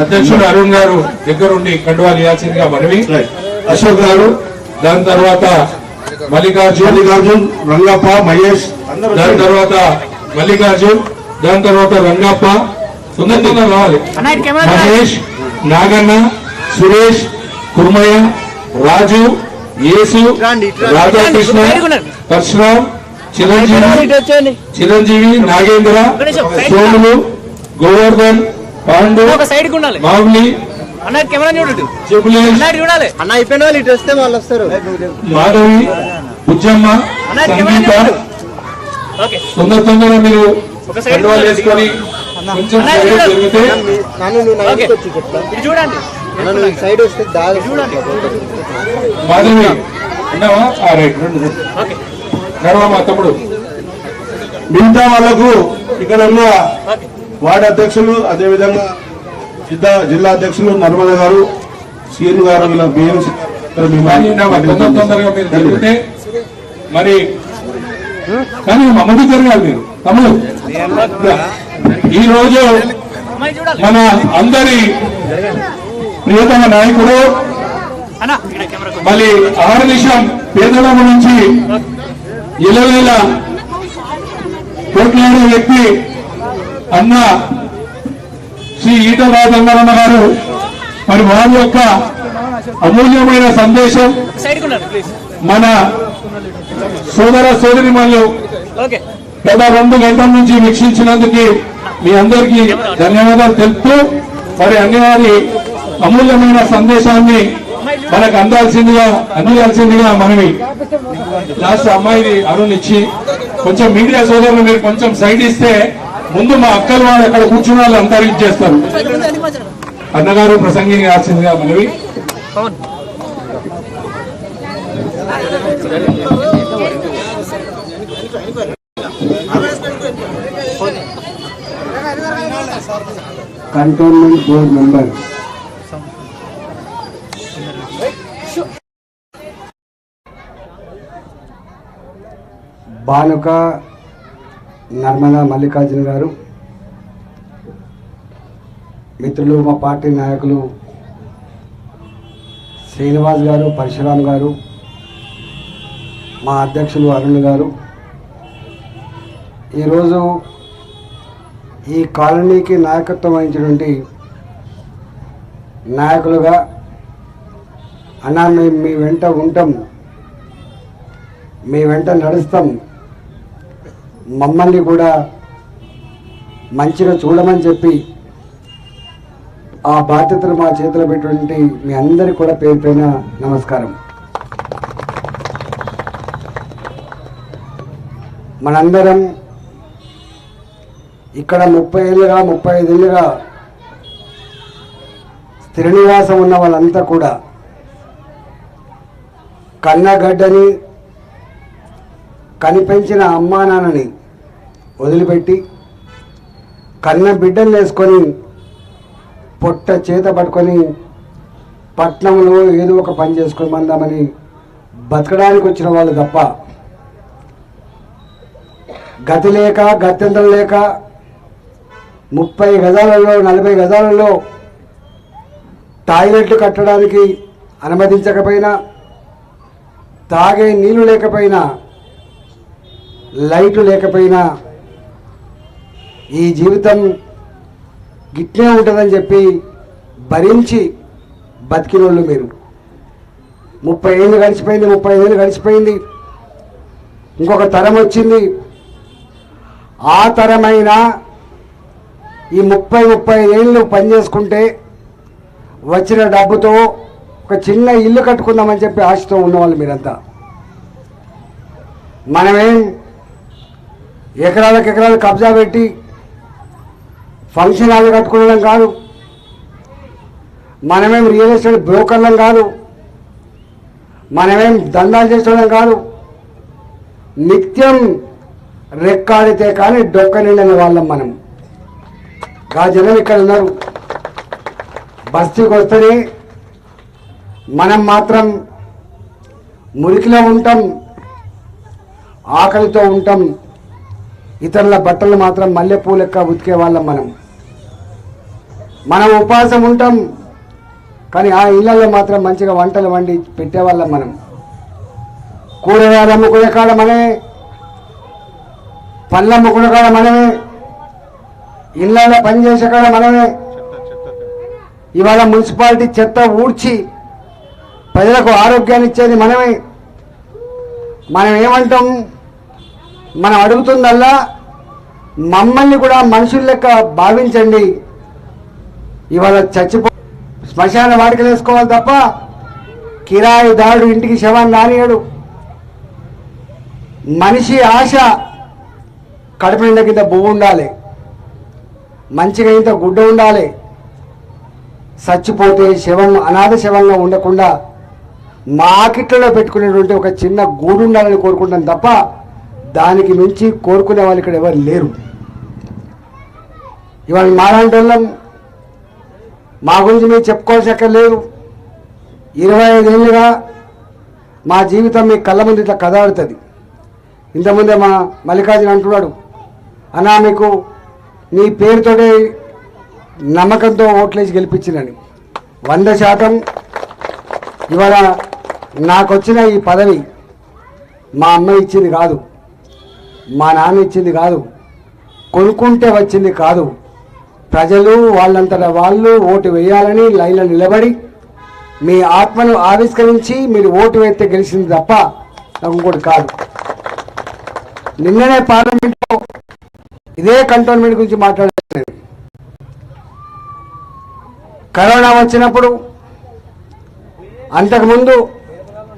అధ్యక్షుడు అరుణ్ గారు దగ్గరుండి కండువాలు ఇవ్వాల్సిందిగా మనవి. అశోక్ గారు. దాని తర్వాత మల్లికార్జున్. మల్లికార్జున్ రంగప్ప మహేష్. దాని తర్వాత మల్లికార్జున్ దాని తర్వాత రంగప్ప. తొందర తొందర రావాలి. మహేష్ నాగన్న సురేష్ కుర్మయ్య రాజు యేసు రాధాకృష్ణ పరశురామ్ చిరంజీవి చిరంజీవి నాగేంద్ర సోములు గోవర్ధన్ పాండు ఒక సైడ్కి ఉండాలి. మావులి అన్న కెమెరా చూడు. చెబులేష్ అన్న చూడాలి. అన్న అయిపోయిన వాళ్ళు ఇటు వస్తే వాళ్ళు వస్తారు. మాధవి బుజ్జమ్మ సంగీత. ఓకే. తొందర తొందర మీరు ఒక సైడ్ కండువాలు వేసుకొని కొంచెం. జరిగితే సైడ్ వస్తే మాధవి ఉన్నావా? ఆ, రైట్ రండి. ఓకే. నడవా మా తమ్ముడు. మిగతా వాళ్ళకు ఇక్కడ ఉన్న ఓకే. వార్డు అధ్యక్షులు అదేవిధంగా జిల్లా జిల్లా అధ్యక్షులు నర్మద గారు సీఎన్ గారు బిఎంసీ మీరు కానీ మమ్మల్ని జరగాలి మీరు. తమ్ముడు. ఈ రోజు అమ్మాయి చూడాలి మన అందరి ప్రియతమ నాయకుడు మళ్ళీ ఆరు నిమిషం పేదల గురించి ఇలవేళ కోట్లాడే వ్యక్తి అన్న శ్రీ ఈట రాజంగారన్న గారు మరి వారి యొక్క అమూల్యమైన సందేశం మన సోదర సోదరిమణులు ఓకే. గత రెండు గంటల నుంచి వీక్షించినందుకు మీ అందరికీ ధన్యవాదాలు తెలుపుతూ మరి అన్ని వారి అమూల్యమైన సందేశాన్ని మనకు అందాల్సిందిగా అందించాల్సిందిగా మనవి. లాస్ట్ అమ్మాయిది అరుణ్ ఇచ్చి కొంచెం మీడియా సోదరులు మీరు కొంచెం సైడ్ ఇస్తే ముందు మా అక్కలు వాళ్ళు అక్కడ కూర్చున్న వాళ్ళు అంతా ఇచ్చేస్తారు అన్నగారు ప్రసంగించాల్సిందిగా మనవి. Cantonment board member Banuka Narmada Mallikarjuna గారు మిత్రులు మా పార్టీ నాయకులు శ్రీనివాస్ గారు పరశురామ్ గారు మా అధ్యక్షులు అరుణ్ గారు. ఈరోజు ఈ కాలనీకి నాయకత్వం వహించినటువంటి నాయకులుగా అన్నా మేము మీ వెంట ఉంటాం. మీ వెంట నడుస్తాం. మమ్మల్ని కూడా మంచిగా చూడమని చెప్పి ఆ బాధ్యతను మా చేతిలో పెట్టినటువంటి మీ అందరికి కూడా పేరు పైన నమస్కారం. మనందరం ఇక్కడ ముప్పై ఏళ్ళుగా ముప్పై ఐదేళ్ళుగా స్థిర నివాసం ఉన్న వాళ్ళంతా కూడా కన్నగడ్డని కనిపించిన అమ్మా నాన్నని వదిలిపెట్టి కన్న బిడ్డలు వేసుకొని పొట్ట చేత పట్టుకొని పట్నంలో ఏదో ఒక పని చేసుకొని మందామని బతకడానికి వచ్చిన వాళ్ళు తప్ప గతి లేక గత్యంతరం లేక ముప్పై గజాలలో నలభై గజాలలో టాయిలెట్లు కట్టడానికి అనుమతించకపోయినా తాగే నీళ్ళు లేకపోయినా లైట్లు లేకపోయినా ఈ జీవితం గిట్లే ఉంటుందని చెప్పి భరించి బతికినోళ్ళు మీరు. ముప్పై ఏళ్ళు గడిచిపోయింది ముప్పై ఏళ్ళు గడిచిపోయింది. ఇంకొక తరం వచ్చింది. ఆ తరమైన ఈ ముప్పై ముప్పై ఏళ్ళు పనిచేసుకుంటే వచ్చిన డబ్బుతో ఒక చిన్న ఇల్లు కట్టుకుందామని చెప్పి ఆశతో ఉన్నవాళ్ళు మీరంతా. మనమే ఎకరాలకు ఎకరాలు కబ్జా పెట్టి ఫంక్షన్ హాల్ కట్టుకోవడం కాదు. మనమేం రియల్ ఎస్టేట్ బ్రోకర్లం కాదు. మనమేం దందాలు చేసుకోవడం కాదు. నిత్యం రెక్కాడితే కానీ డొక్క నిండని వాళ్ళం మనం. కా జనం ఇక్కడ ఉన్నారు. బస్తీకి వస్తేనే మనం మాత్రం మురికిలో ఉంటాం. ఆకలితో ఉంటాం. ఇతరుల బట్టలు మాత్రం మల్లెపూ లెక్క ఉతికే వాళ్ళం మనం. మనం ఉపవాసం ఉంటాం కానీ ఆ ఇళ్ళలో మాత్రం మంచిగా వంటలు వండి పెట్టేవాళ్ళం మనం. కూరగాయలు అమ్ముకునే కాడ మనమే పళ్ళు అమ్ముకునే కాడ మనమే ఇళ్ళలో పనిచేసే కాడ మనమే. ఇవాళ మున్సిపాలిటీ చెత్త ఊడ్చి ప్రజలకు ఆరోగ్యాన్ని ఇచ్చేది మనమే. మనం ఏమంటాం? మనం అడుగుతుందల్లా మమ్మల్ని కూడా మనుషుల లెక్క భావించండి. ఇవాళ చచ్చిపో శ్మశాన వాడికలు వేసుకోవాలి తప్ప కిరాయి దాడు ఇంటికి శవాన్ని రానియడు. మనిషి ఆశ కడుపు నిండా కింద బువ్వు ఉండాలి. మంచిగా ఇంత గుడ్డ ఉండాలి. చచ్చిపోతే శవం అనాథ శవంగా ఉండకుండా మాకిట్లలో పెట్టుకునేటువంటి ఒక చిన్న గూడు ఉండాలని కోరుకుంటాం తప్ప దానికి మించి కోరుకునే వాళ్ళు ఇక్కడ ఎవరు లేరు. ఇవాళ మాలాంటి వాళ్ళం మా గురించి మీరు చెప్పుకోవాల్సి లేదు. ఇరవై ఐదేళ్ళుగా మా జీవితం మీ కళ్ళ ముందు ఇట్లా కదాడుతుంది. ఇంతకుముందే మా మల్లికార్జున అంటున్నాడు అన్నా మీకు నీ పేరుతోటే నమ్మకంతో ఓట్లేసి గెలిపించినని. వంద శాతం ఇవాళ నాకు వచ్చిన ఈ పదవి మా అమ్మ ఇచ్చింది కాదు. మా నాన్న ఇచ్చింది కాదు. కొనుక్కుంటే వచ్చింది కాదు. ప్రజలు వాళ్ళంతటా వాళ్ళు ఓటు వేయాలని లైన్లో నిలబడి మీ ఆత్మను ఆవిష్కరించి మీరు ఓటు వేస్తే గెలిచింది తప్ప నాకు ఇంకోటి కాదు. నిన్ననే పార్లమెంట్లో ఇదే కంటోన్మెంట్ గురించి మాట్లాడలేదు. కరోనా వచ్చినప్పుడు అంతకుముందు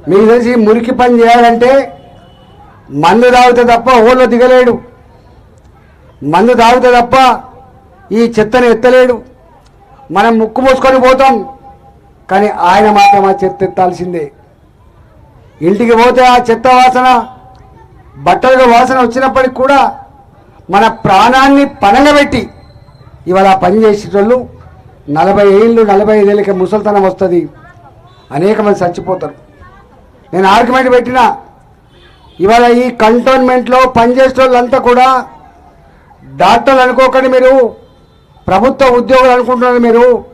మీకు తెలిసి మురికి పని చేయాలంటే మందు తాగితే తప్ప ఓళ్ళో దిగలేడు. మందు తాగితే తప్ప ఈ చెత్తను ఎత్తలేడు. మనం ముక్కు మూసుకొని పోతాం. కానీ ఆయన మాత్రం ఆ చెత్త ఎత్తాల్సిందే. ఇంటికి పోతే ఆ చెత్త వాసన బట్టలుగా వాసన వచ్చినప్పటికి కూడా మన ప్రాణాన్ని పనగబెట్టి ఇవాళ పని చేసేటోళ్ళు నలభై ఏళ్ళు నలభై ఐదేళ్ళకి ముసలితనం వస్తుంది. అనేక మంది చచ్చిపోతారు. నేను ఆర్గ్యుమెంట్ పెట్టిన ఇవాళ ఈ కంటోన్మెంట్లో పనిచేసే వాళ్ళంతా కూడా డాక్టర్లు అనుకోకండి మీరు ప్రభుత్వ ఉద్యోగులు అనుకుంటున్నారు మీరు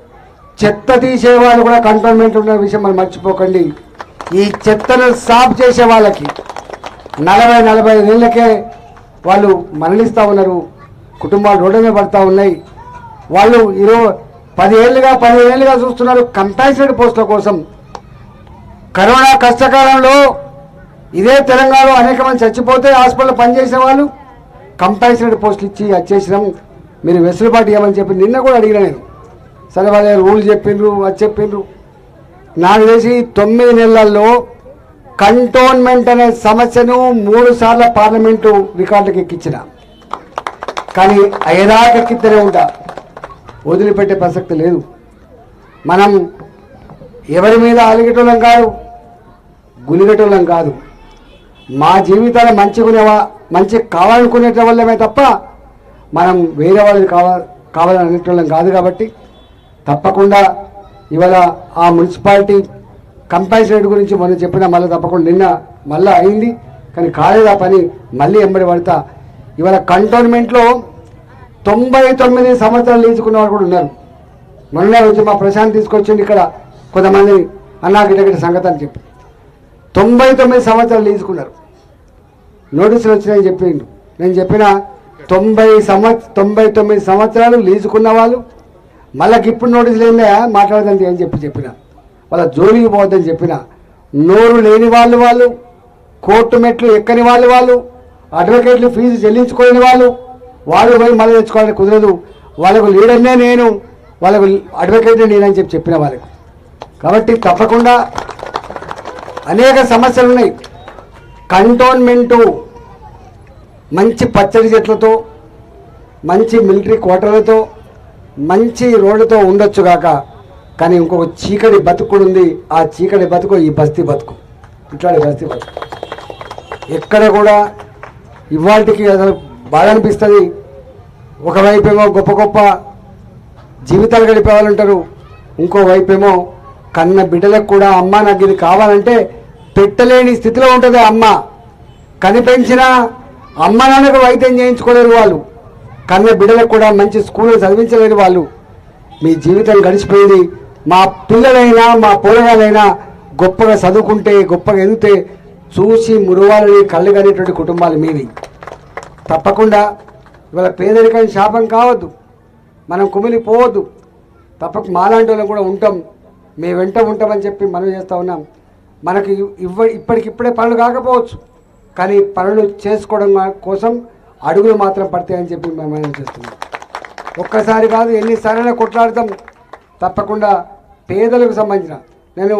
చెత్త తీసే వాళ్ళు కూడా కంటోన్మెంట్ ఉన్న విషయం మనం మర్చిపోకండి. ఈ చెత్తను సాఫ్ చేసే వాళ్ళకి నలభై నలభై ఐదేళ్ళకే వాళ్ళు మరణిస్తూ ఉన్నారు. కుటుంబాలు రోడ్డు పడతా ఉన్నాయి. వాళ్ళు ఇరవై పది ఏళ్ళుగా పదిహేను ఏళ్ళుగా చూస్తున్నారు కంపాసిటీ పోస్టుల కోసం. కరోనా కష్టకాలంలో ఇదే తెలంగాణలో అనేక మంది చచ్చిపోతే హాస్పిటల్లో పనిచేసిన వాళ్ళు కంపాసిటీ పోస్టులు ఇచ్చి వచ్చేసినాం మీరు వెసులుబాటు ఇవ్వమని చెప్పి నిన్న కూడా అడిగిన నేను. సరే వాళ్ళ రూల్ చెప్పిండ్రు అది చెప్పిండ్రు. నాకు తెలిసి తొమ్మిది నెలల్లో కంటోన్మెంట్ అనే సమస్యను మూడు సార్ల పార్లమెంటు రికార్డులకు ఎక్కించిన. కానీ ఐదాక ఎక్కితేనే ఉంటా. వదిలిపెట్టే ప్రసక్తి లేదు. మనం ఎవరి మీద అలిగేటోళ్ళం కాదు గులిగేటోళ్ళం కాదు. మా జీవితాలు మంచిగునేవా మంచి కావాలనుకునేట వాళ్ళమే తప్ప మనం వేరే వాళ్ళని కావాలి కావాలని కాదు కాబట్టి తప్పకుండా ఇవాళ ఆ మున్సిపాలిటీ కంపల్సరీ గురించి మనం చెప్పిన మళ్ళీ తప్పకుండా నిన్న మళ్ళీ అయింది. కానీ కాలేదు ఆ పని? మళ్ళీ ఎంబడి పడతా. ఇవాళ కంటోన్మెంట్లో తొంభై తొమ్మిది సంవత్సరాలు తీసుకున్న వాళ్ళు కూడా ఉన్నారు. మొన్న వచ్చి మా ప్రశాంత్ తీసుకొచ్చింది ఇక్కడ కొంతమంది అన్నా గిట్ట సంగతి అని చెప్పి. తొంభై తొమ్మిది సంవత్సరాలు తీసుకున్నారు నోటీసులు వచ్చినాయని చెప్పిండు. నేను చెప్పిన తొంభై సంవత్ తొంభై తొమ్మిది సంవత్సరాలు లీజుకున్న వాళ్ళు మళ్ళకి ఇప్పుడు నోటీసులు ఏందా మాట్లాడదండి అని చెప్పి చెప్పిన. వాళ్ళ జోలికి పోవద్దని చెప్పిన. నోరు లేని వాళ్ళు వాళ్ళు కోర్టు మెట్లు ఎక్కని వాళ్ళు వాళ్ళు అడ్వకేట్లు ఫీజు చెల్లించుకోలేని వాళ్ళు వాళ్ళు పోయి మళ్ళీ తెచ్చుకోవాలని కుదరదు. వాళ్ళకు లీడర్నే నేను వాళ్ళకు అడ్వకేట్నే నేనని చెప్పి చెప్పిన వాళ్ళకు. కాబట్టి తప్పకుండా అనేక సమస్యలు ఉన్నాయి. కంటోన్మెంటు మంచి పచ్చడి చెట్లతో మంచి మిలిటరీ క్వార్టర్లతో మంచి రోడ్డుతో ఉండొచ్చు కాక కానీ ఇంకొక చీకటి బతుకుడు ఉంది. ఆ చీకటి బతుకు ఈ బస్తీ బతుకు. ఇట్లాంటి బస్తీ బతుకు. ఎక్కడ కూడా ఇవాళకి అసలు బాధ అనిపిస్తుంది. ఒకవైపు ఏమో గొప్ప గొప్ప జీవితాలు గడిపే వాళ్ళు ఉంటారు. ఇంకో ఏమో కన్న బిడ్డలకు కూడా అమ్మ నాకు ఇది కావాలంటే పెట్టలేని స్థితిలో ఉంటుంది అమ్మ. కనిపెంచిన అమ్మ నాన్నకు వైద్యం చేయించుకోలేరు వాళ్ళు. కన్న బిడ్డలకు కూడా మంచి స్కూల్లో చదివించలేరు వాళ్ళు. మీ జీవితం గడిచిపోయింది. మా పిల్లలైనా మా పోరగాలైనా గొప్పగా చదువుకుంటే గొప్పగా ఎదిగితే చూసి మురువాలని కళ్ళు కనేటువంటి కుటుంబాలు మీవి. తప్పకుండా ఇవాళ పేదరికం శాపం కావద్దు. మనం కుమిలిపోవద్దు. తప్పక మాలాంటి వాళ్ళం కూడా ఉంటాం. మేము వెంట ఉంటామని చెప్పి మనం చేస్తూ ఉన్నాం. మనకి ఇవ్వ ఇప్పటికిప్పుడే పనులు కాకపోవచ్చు. కానీ పనులు చేసుకోవడం కోసం అడుగులు మాత్రం పడతాయని చెప్పి మేము మనం చేస్తున్నాం. ఒక్కసారి కాదు ఎన్నిసార్లైనా కొట్లాడతాం. తప్పకుండా పేదలకు సంబంధించిన నేను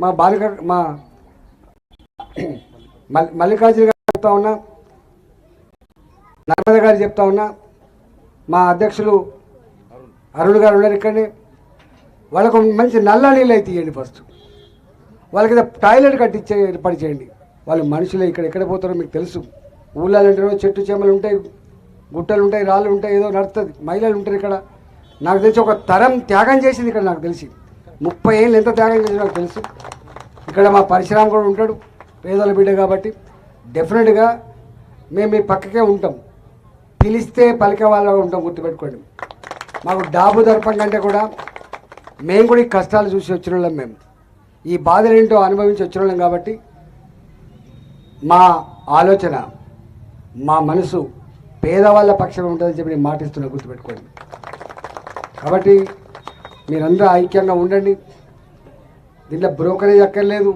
మా బాలిక మా మల్- మల్లికార్జున గారు చెప్తా ఉన్నా నర్మద గారు చెప్తా ఉన్నా మా అధ్యక్షులు అరుణ్ గారు ఉన్నారు ఇక్కడనే. వాళ్ళకు మంచి నల్ల నీళ్ళు అయితే ఇవ్వండి ఫస్ట్ వాళ్ళకి టాయిలెట్ కట్టించే ఏర్పాటు చేయండి. వాళ్ళు మనుషులు ఇక్కడ ఎక్కడ పోతారో మీకు తెలుసు. ఊళ్ళాలంటే చెట్టు చేమలు ఉంటాయి గుట్టలు ఉంటాయి రాళ్ళు ఉంటాయి ఏదో నడుస్తుంది. మహిళలు ఉంటారు ఇక్కడ. నాకు తెలిసి ఒక తరం త్యాగం చేసింది ఇక్కడ నాకు తెలిసి. ముప్పై ఏళ్ళు ఎంత త్యాగం చేసింది నాకు తెలుసు. ఇక్కడ మా పరిశ్రమ కూడా ఉంటాడు పేదల బిడ్డ కాబట్టి. డెఫినెట్గా మేము మీ పక్కకే ఉంటాం. పిలిస్తే పలికే వాళ్ళగా ఉంటాం గుర్తుపెట్టుకోండి. మాకు డాబు దర్పం కంటే కూడా మేము కూడా ఈ కష్టాలు చూసి వచ్చిన వాళ్ళం మేము. ఈ బాధలు ఏంటో అనుభవించి వచ్చిన వాళ్ళం కాబట్టి మా ఆలోచన మా మనసు పేదవాళ్ళ పక్షమే ఉంటుందని చెప్పి నేను మాటిస్తున్నా గుర్తుపెట్టుకోండి. కాబట్టి మీరందరూ ఐక్యంగా ఉండండి. దీంట్లో బ్రోకరేజ్ అక్కర్లేదు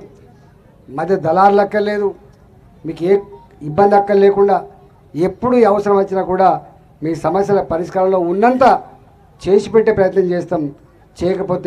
మధ్య దళారులు అక్కర్లేదు మీకు ఏ ఇబ్బంది అక్కర్ లేకుండా ఎప్పుడు అవసరం వచ్చినా కూడా మీ సమస్యల పరిష్కారంలో ఉన్నంత చేసి పెట్టే ప్రయత్నం చేస్తాం. చేయకపోతే